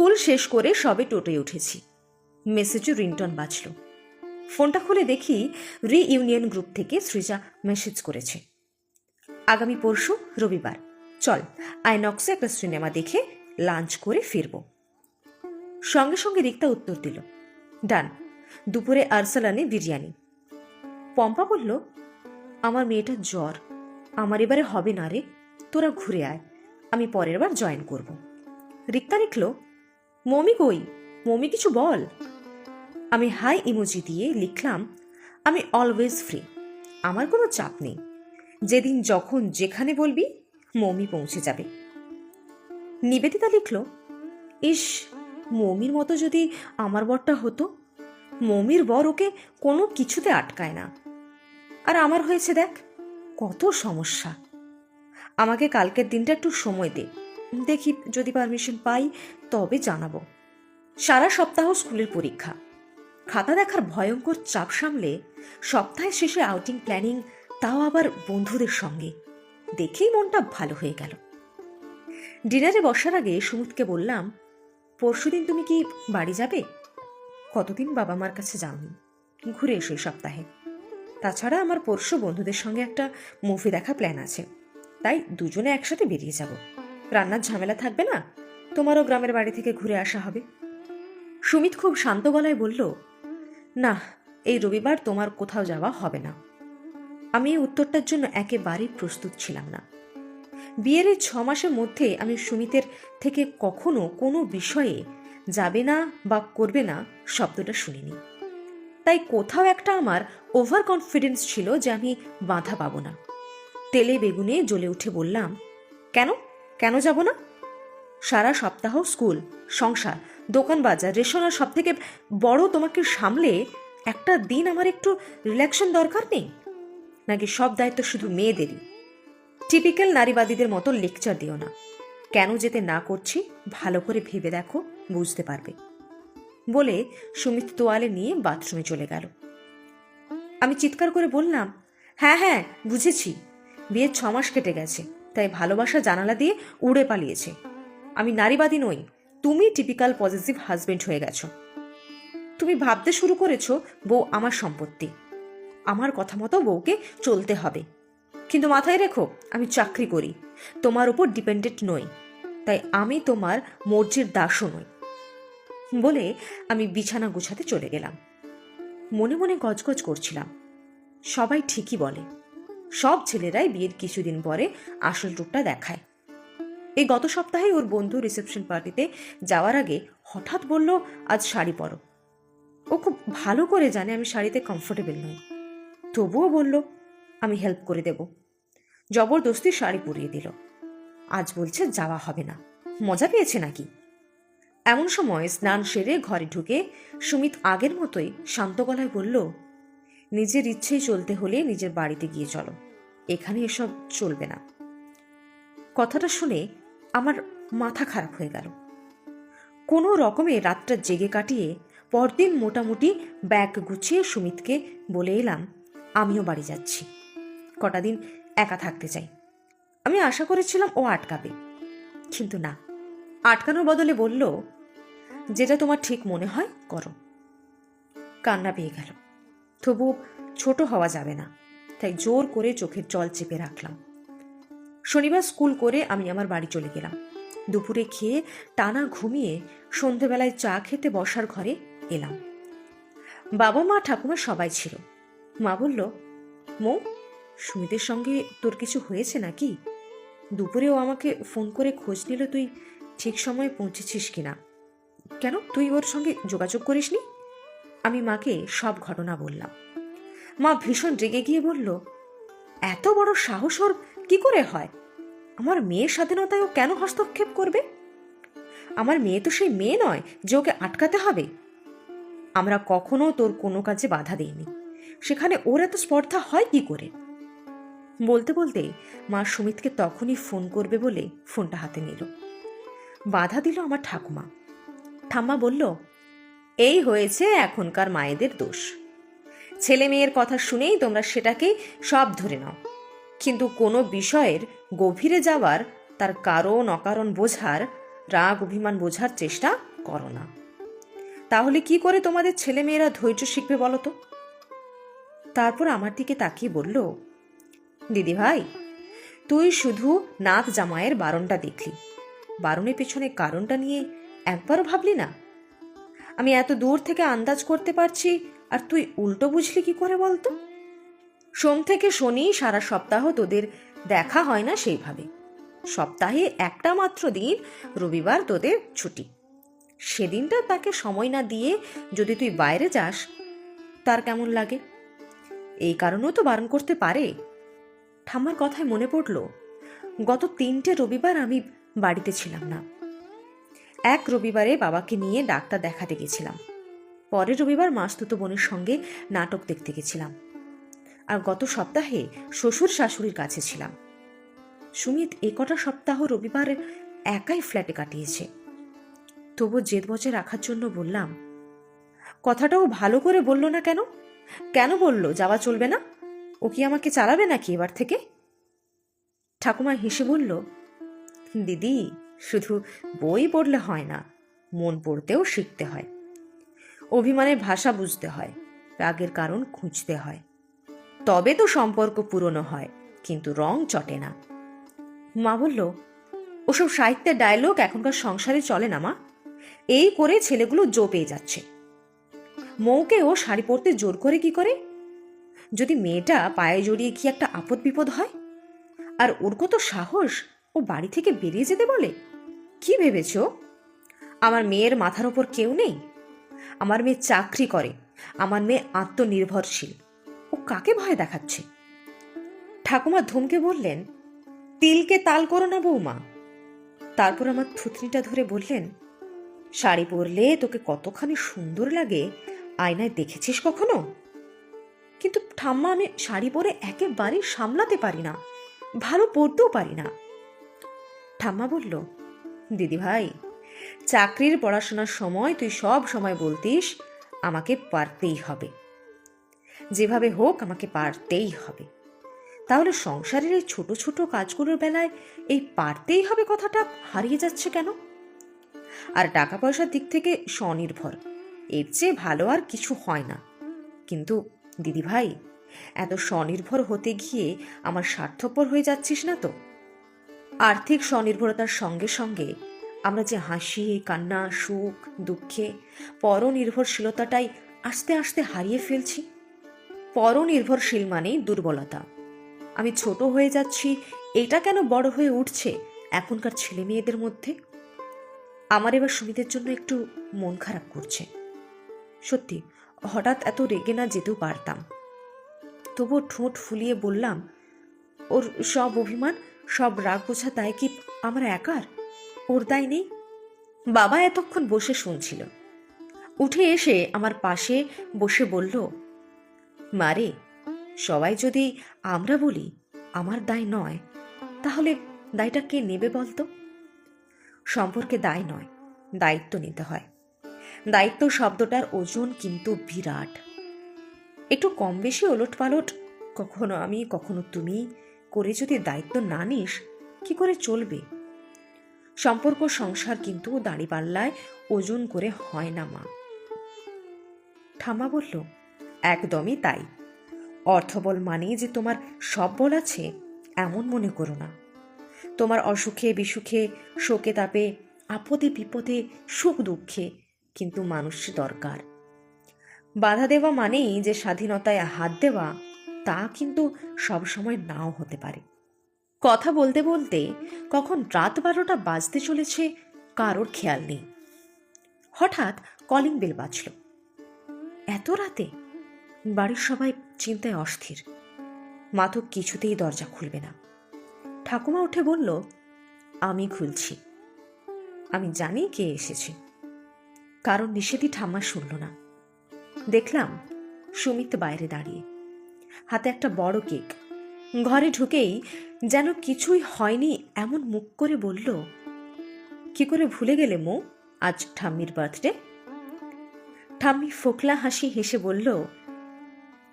School শেষ করে সবে টোটোয় উঠেছি। মেসেজও রিংটন বাজল। ফোনটা খুলে দেখি রি ইউনিয়ন গ্রুপ থেকে সৃজা মেসেজ করেছে। আগামী পরশু রবিবার। চল, আইনক্সে একটা সিনেমা দেখে লাঞ্চ করে ফিরব। সঙ্গে সঙ্গে রিক্তা উত্তর দিল, ডান, দুপুরে আরসালানে বিরিয়ানি। পম্পা বলল, আমার মেয়েটার জ্বর। আমার এবারে হবে না রে। তোরা ঘুরে আয়। আমি পরের বার জয়েন করব। রিক্তা লিখল মমি কই? মমি, কিছু বল। আমি হাই ইমোজি দিয়ে লিখলাম, আমি অলওয়েজ ফ্রি আমার কোনো চাপ নেই। যেদিন যখন যেখানে বলবি, মমি পৌঁছে যাবে। নিবেদিতা লিখল, ইস, মমির মতো যদি আমার বরটা হতো, মমির বর ওকে কোনো কিছুতে আটকায় না। আর আমার হয়েছে দেখ, কত সমস্যা। আমাকে কালকের দিনটা একটু সময় দে। দেখি যদি পারমিশন পাই, তবে জানাব। সারা সপ্তাহ স্কুলের পরীক্ষা। খাতা দেখার ভয়ঙ্কর চাপ সামলে সপ্তাহের শেষে আউটিং প্ল্যানিং তাও আবার বন্ধুদের সঙ্গে। দেখেই মনটা ভালো হয়ে গেল। ডিনারে বসার আগে সুমিতকে বললাম, পরশুদিন তুমি কি বাড়ি যাবে? কতদিন বাবা মার কাছে যাওনি। ঘুরে এসো এই সপ্তাহে। তাছাড়া আমার পরশু বন্ধুদের সঙ্গে একটা মুভি দেখা প্ল্যান আছে। তাই দুজনে একসাথে বেরিয়ে যাব। রান্নার ঝামেলা থাকবে না? তোমারও গ্রামের বাড়ি থেকে ঘুরে আসা হবে। সুমিত খুব শান্ত গলায় বলল, না, এই রবিবার তোমার কোথাও যাওয়া হবে না। আমি এই উত্তরটার জন্য একেবারেই প্রস্তুত ছিলাম না। বিয়ের এই ছ মাসের মধ্যে আমি সুমিতের থেকে কখনো কোনো বিষয়ে যাবে না বা করবে না শব্দটা শুনিনি। তাই কোথাও একটা আমার ওভার কনফিডেন্স ছিল যে আমি বাধা পাবো না। তেলে বেগুনে জ্বলে উঠে বললাম, কেন? কেন যাব না? সারা সপ্তাহ স্কুল, সংসার, দোকান বাজার, রেশন আর সব থেকে বড় তোমাকে সামলে একটা দিন আমার একটু রিল্যাকশন দরকার নেই? নাকি সব দায়িত্ব শুধু মেয়েদেরই? টিপিক্যাল নারীবাদীদের মতো লেকচার দিও না। কেন যেতে না করছি ভালো করে ভেবে দেখো, বুঝতে পারবে। বলে সুমিত তোয়ালে নিয়ে বাথরুমে চলে গেল। আমি চিৎকার করে বললাম হ্যাঁ হ্যাঁ বুঝেছি। বিয়ের ছ মাস কেটে গেছে। তাই ভালোবাসা জানালা দিয়ে উড়ে পালিয়েছে। আমি নারীবাদী নই, তুমি টিপিক্যাল পজিটিভ হাজবেন্ড হয়ে গেছো। তুমি ভাবতে শুরু করেছ, বউ আমার সম্পত্তি। আমার কথা মতো বউকে চলতে হবে। কিন্তু মাথায় রেখো, আমি চাকরি করি, তোমার উপর ডিপেন্ডেন্ট নই, তাই আমি তোমার মর্জির দাসও নই। বলে আমি বিছানা গুছাতে চলে গেলাম। মনে মনে গজগজ করছিলাম। সবাই ঠিকই বলে সব ছেলেরাই বিয়ের কিছুদিন পরে আসল রূপটা দেখায়। এই গত সপ্তাহে ওর বন্ধু রিসেপশন পার্টিতে যাওয়ার আগে হঠাৎ বলল, আজ শাড়ি পরো। ও খুব ভালো করে জানে আমি শাড়িতে কমফোর্টেবল নই। তবুও বলল, আমি হেল্প করে দেব। জবরদস্তি শাড়ি পরিয়ে দিল। আজ বলছে যাওয়া হবে না। মজা পেয়েছে নাকি? এমন সময় স্নান সেরে ঘরে ঢুকে সুমিত আগের মতোই শান্ত গলায় বলল নিজের ইচ্ছেই চলতে হলে নিজের বাড়িতে গিয়ে চলো। এখানে এসব চলবে না। কথাটা শুনে আমার মাথা খারাপ হয়ে গেল। কোনো রকমে রাতটা জেগে কাটিয়ে পরদিন মোটামুটি ব্যাগ গুছিয়ে সুমিতকে বলে এলাম, আমিও বাড়ি যাচ্ছি। কটা দিন একা থাকতে চাই। আমি আশা করেছিলাম ও আটকাবে। কিন্তু না। আটকানোর বদলে বলল, যেটা তোমার ঠিক মনে হয় করো। কান্না পেয়ে গেল। তবু ছোট হওয়া যাবে না। তাই জোর করে চোখের জল চেপে রাখলাম। শনিবার স্কুল করে আমি আমার বাড়ি চলে গেলাম। দুপুরে খেয়ে টানা ঘুমিয়ে সন্ধেবেলায় চা খেতে বসার ঘরে এলাম। বাবা, মা, ঠাকুমা সবাই ছিল। মা বলল, মৌ, সুমিতের সঙ্গে তোর কিছু হয়েছে নাকি? দুপুরেও আমাকে ফোন করে খোঁজ নিল তুই ঠিক সময়ে পৌঁছেছিস কিনা। কেন? তুই ওর সঙ্গে যোগাযোগ করিসনি? আমি মাকে সব ঘটনা বললাম। মা ভীষণ রেগে গিয়ে বলল, এত বড় সাহস ওর কি করে হয়? আমার মেয়ের স্বাধীনতায় ও কেন হস্তক্ষেপ করবে? আমার মেয়ে তো সেই মেয়ে নয় যে ওকে আটকাতে হবে। আমরা কখনো তোর কোনো কাজে বাধা দেইনি। সেখানে ওর এত স্পর্ধা হয় কি করে? বলতে বলতে মা সুমিতকে তখনই ফোন করবে বলে ফোনটা হাতে নিল। বাধা দিল আমার ঠাকুমা। ঠাম্মা বলল এই হয়েছে এখনকার মায়েদের দোষ। ছেলে মেয়ের কথা শুনেই তোমরা সেটাকে সব ধরে নাও। কিন্তু কোনো বিষয়ের গভীরে যাওয়ার, তার কারণ, অকারণ বোঝার, রাগ, অভিমান বোঝার চেষ্টা করো না। তাহলে কি করে তোমাদের ছেলেমেয়েরা ধৈর্য শিখবে বলো তো? তারপর আমার দিকে তাকিয়ে বলল, দিদি ভাই, তুই শুধু নাথ জামাইয়ের বারণটা দেখলি। বারণের পেছনে কারণটা নিয়ে একবারও ভাবলি না? আমি এত দূর থেকে আন্দাজ করতে পারছি, আর তুই উল্টো বুঝলি কি করে বলতো? সোম থেকে শনি সারা সপ্তাহ তোদের দেখা হয় না সেইভাবে। সপ্তাহে একটা মাত্র দিন রবিবার তোদের ছুটি। সেদিনটা তাকে সময় না দিয়ে যদি তুই বাইরে যাস, তার কেমন লাগে? এই কারণেও তো বারণ করতে পারে। ঠাম্মার কথায় মনে পড়ল, গত তিনটে রবিবার আমি বাড়িতে ছিলাম না। এক রবিবারে বাবাকে নিয়ে ডাক্তার দেখাতে গেছিলাম। পরের রবিবার মাস্তুতো বোনের সঙ্গে নাটক দেখতে গেছিলাম। আর গত সপ্তাহে শ্বশুর শাশুড়ির কাছে ছিলাম। সুমিত এ কটা সপ্তাহ রবিবার একাই ফ্ল্যাটে কাটিয়েছে। তবু জেদ বচে রাখার জন্য বললাম, কথাটাও ভালো করে বলল না কেন? কেন বলল? যাওয়া চলবে না? ও কি আমাকে চালাবে নাকি এবার থেকে? ঠাকুমা হেসে বলল, দিদি শুধু বই পড়লে হয় না, মন পড়তেও শিখতে হয়। অভিমানের ভাষা বুঝতে হয়, রাগের কারণ খুঁজতে হয়। তবে তো সম্পর্ক পুরনো হয়, কিন্তু রং চটে না। মা বলল, ওসব সাহিত্যের ডায়লগ এখনকার সংসারে চলে না মা। এই করে ছেলেগুলো জো পেয়ে যাচ্ছে। মৌকে ও শাড়ি পরতে জোর করে কি করে? যদি মেয়েটা পায়ে জড়িয়ে কি একটা আপদ বিপদ হয়? আর ওর কত সাহস ও বাড়ি থেকে বেরিয়ে যেতে বলে? কি ভেবেছ? আমার মেয়ের মাথার ওপর কেউ নেই। আমার মেয়ে চাকরি করে। আমার মেয়ে আত্মনির্ভরশীল। ও কাকে ভয় দেখাচ্ছে? ঠাকুমা ধমকে বললেন, তিলকে তাল করো না বৌমা। তারপর আমার থুতনিটা ধরে বললেন, শাড়ি পরলে তোকে কতখানি সুন্দর লাগে। আয়নায় দেখেছিস কখনো? কিন্তু ঠাম্মা, আমি শাড়ি পরে একেবারেই সামলাতে পারি না। ভালো পরতেও পারি না। ঠাম্মা বলল, দিদি ভাই, চাকরির পড়াশোনার সময় তুই সব সময় বলতিস, আমাকে পারতেই হবে। যেভাবে হোক আমাকে পারতেই হবে। তাহলে সংসারের এই ছোট ছোট কাজগুলোর বেলায় এই পারতেই হবে কথাটা হারিয়ে যাচ্ছে কেন? আর টাকা পয়সার দিক থেকে স্বনির্ভর, এর চেয়ে ভালো আর কিছু হয় না। কিন্তু দিদি ভাই, এত স্বনির্ভর হতে গিয়ে আমার স্বার্থপর হয়ে যাচ্ছিস না তো? আর্থিক স্বনির্ভরতার সঙ্গে সঙ্গে আমরা যে হাসি, কান্না, সুখ, দুঃখে পরনির্ভরশীলতাটাই আস্তে আস্তে হারিয়ে ফেলছি। পরনির্ভরশীল মানেই দুর্বলতা। আমি ছোট হয়ে যাচ্ছি, এটা কেন বড় হয়ে উঠছে এখনকার ছেলে মেয়েদের মধ্যে? আমার এবার সুমিতের জন্য একটু মন খারাপ করছে। সত্যি, হঠাৎ এত রেগে না যেতেও পারতাম। তবুও ঠোঁট ফুলিয়ে বললাম, ওর সব অভিমান সব রাগ বোঝা দায় কি আমার একার? ওর দায় নেই? বাবা এতক্ষণ বসে শুনছিল। উঠে এসে আমার পাশে বসে বলল মারে সবাই যদি আমরা বলি আমার দায় নয়, তাহলে দায়টা কে নেবে বলতো? সম্পর্কে দায় নয়, দায়িত্ব নিতে হয়। দায়িত্ব শব্দটার ওজন কিন্তু বিরাট। একটু কম বেশি ওলট পালট কখনো আমি, কখনো তুমি করে যদি দায়িত্ব না নিস, কি করে চলবে? সম্পর্ক সংসার কিন্তু দাঁড়িপাল্লায় ওজন করে হয় না, মা। ঠাম্মা বলল, একদমই তাই। অর্থবল মানেই যে তোমার সব বল আছে, এমন মনে করো না। তোমার অসুখে, বিসুখে, শোকে তাপে, আপদে, বিপদে, সুখ, দুঃখে কিন্তু মানুষ দরকার। বাধা দেওয়া মানেই যে স্বাধীনতায় হাত দেওয়া তা কিন্তু সবসময় নাও হতে পারে। কথা বলতে বলতে কখন রাত বারোটা বাজতে চলেছে, কারোর খেয়াল নেই। হঠাৎ কলিং বেল বাজল। এত রাতে? বাড়ির সবাই চিন্তায় অস্থির। মাথক কিছুতেই দরজা খুলবে না। ঠাকুমা উঠে বলল, আমি খুলছি। আমি জানি কে এসেছে। কারণ নিষেধই ঠাম্মা শুনল না। দেখলাম সুমিত বাইরে দাঁড়িয়ে। হাতে একটা বড় কেক। ঘরে ঢুকেই যেন কিছুই হয়নি এমন মুখ করে বলল, কি করে ভুলে গেলে মো আজ ঠাম্মির বার্থডে? ঠাম্মি ফোকলা হাসি হেসে বলল,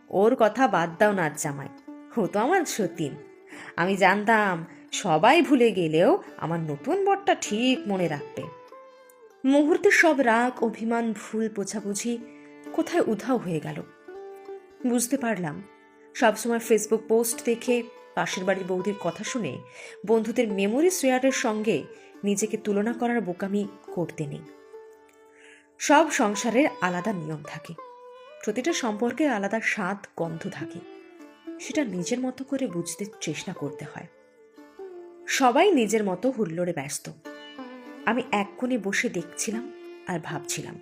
ওর কথা বাদ দাও না জামাই, ও তো আমার সতীন। আমি জানতাম সবাই ভুলে গেলেও আমার নতুন বরটা ঠিক মনে রাখবে। মুহূর্তে সব রাগ, অভিমান, ভুল, বোঝাবুঝি কোথায় উধাও হয়ে গেল। বুঝতে পারলাম সবসময় ফেসবুক পোস্ট দেখে, পাশের বাড়ির বৌদির কথা শুনে, বন্ধুদের মেমোরি শেয়ারের সঙ্গে নিজেকে তুলনা করার বোকামি করতে নেই। সব সংসারের আলাদা নিয়ম থাকে। প্রতিটা সম্পর্কে আলাদা স্বাদ, গন্ধ থাকে। সেটা নিজের মতো করে বুঝতে চেষ্টা করতে হয়। সবাই নিজের মতো হুল্লোড়ে ব্যস্ত। আমি এক কোণে বসে দেখছিলাম আর ভাবছিলাম।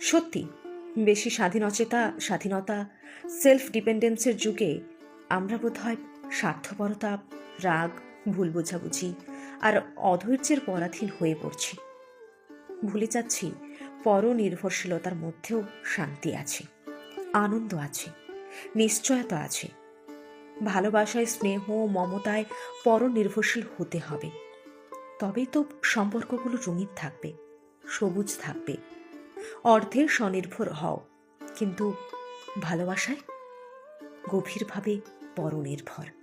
সত্যি বেশি স্বাধীনচেতা, স্বাধীনতা সেলফ ডিপেন্ডেন্সের যুগে আমরা বোধহয় স্বার্থপরতা, রাগ, ভুল বোঝাবুঝি আর অধৈর্যের পরাধীন হয়ে পড়ছি। ভুলে যাচ্ছি, পরনির্ভরশীলতার মধ্যেও শান্তি আছে, আনন্দ আছে, নিশ্চয়তা আছে। ভালোবাসায় স্নেহ, মমতায় পরনির্ভরশীল হতে হবে। তবেই তো সম্পর্কগুলো রঙিন থাকবে, সবুজ থাকবে অর্ধের স্বনির্ভর হও। কিন্তু ভালোবাসায় গভীরভাবে পরনির্ভর।